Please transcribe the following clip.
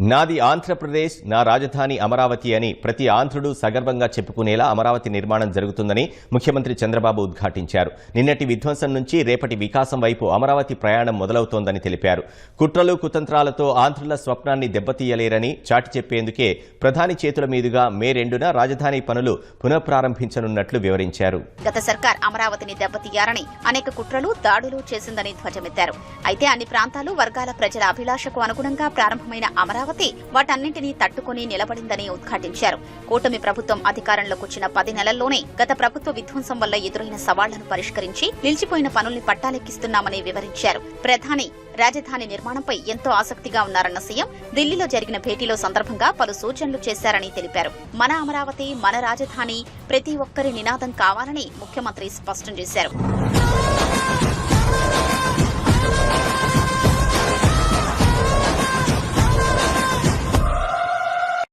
నాది ఆంధ్రప్రదేశ్ నా రాజధాని అమరావతి అని ప్రతి ఆంధ్రుడు సగర్వంగా చెప్పుకునేలా అమరావతి నిర్మాణం జరుగుతుందని ముఖ్యమంత్రి చంద్రబాబు ఉద్ఘాటించారు. నిన్నటి విధ్వంసం నుంచి రేపటి వికాసం వైపు అమరావతి ప్రయాణం మొదలవుతోందని తెలిపారు. కుట్రలు కుతంత్రాలతో ఆంధ్రుల స్వప్నాన్ని దెబ్బతీయలేరని చాటి చెప్పేందుకే ప్రధాని చేతుల మీదుగా మే రెండున రాజధాని పనులు పునఃప్రారంభించనున్నట్లు వివరించారు. గత సర్కార్ అమరావతిని దెబ్బతీయాలని అనేక కుట్రలు దాడులు చేసిందని ధ్వజమెత్తారు. అయితే అన్ని ప్రాంతాలు వర్గాల ప్రజల అభిలాషకు అనుగుణంగా ప్రారంభమైన అమరావతి వాటన్నింటినీ తట్టుకుని నిలబడిందని ఉద్ఘాటించారు. కూటమి ప్రభుత్వం అధికారంలోకి వచ్చిన పది నెలల్లోనే గత ప్రభుత్వ విధ్వంసం వల్ల ఎదురైన సవాళ్ళను పరిష్కరించి నిలిచిపోయిన పనుల్ని పట్టాలెక్కిస్తున్నామని వివరించారు. ప్రధాని రాజధాని నిర్మాణంపై ఎంతో ఆసక్తిగా ఉన్నారన్న సీఎం ఢిల్లీలో జరిగిన భేటీలో సందర్భంగా పలు సూచనలు చేశారని తెలిపారు. మన అమరావతి మన రాజధాని ప్రతి ఒక్కరి నినాదం కావాలని ముఖ్యమంత్రి స్పష్టం చేశారు.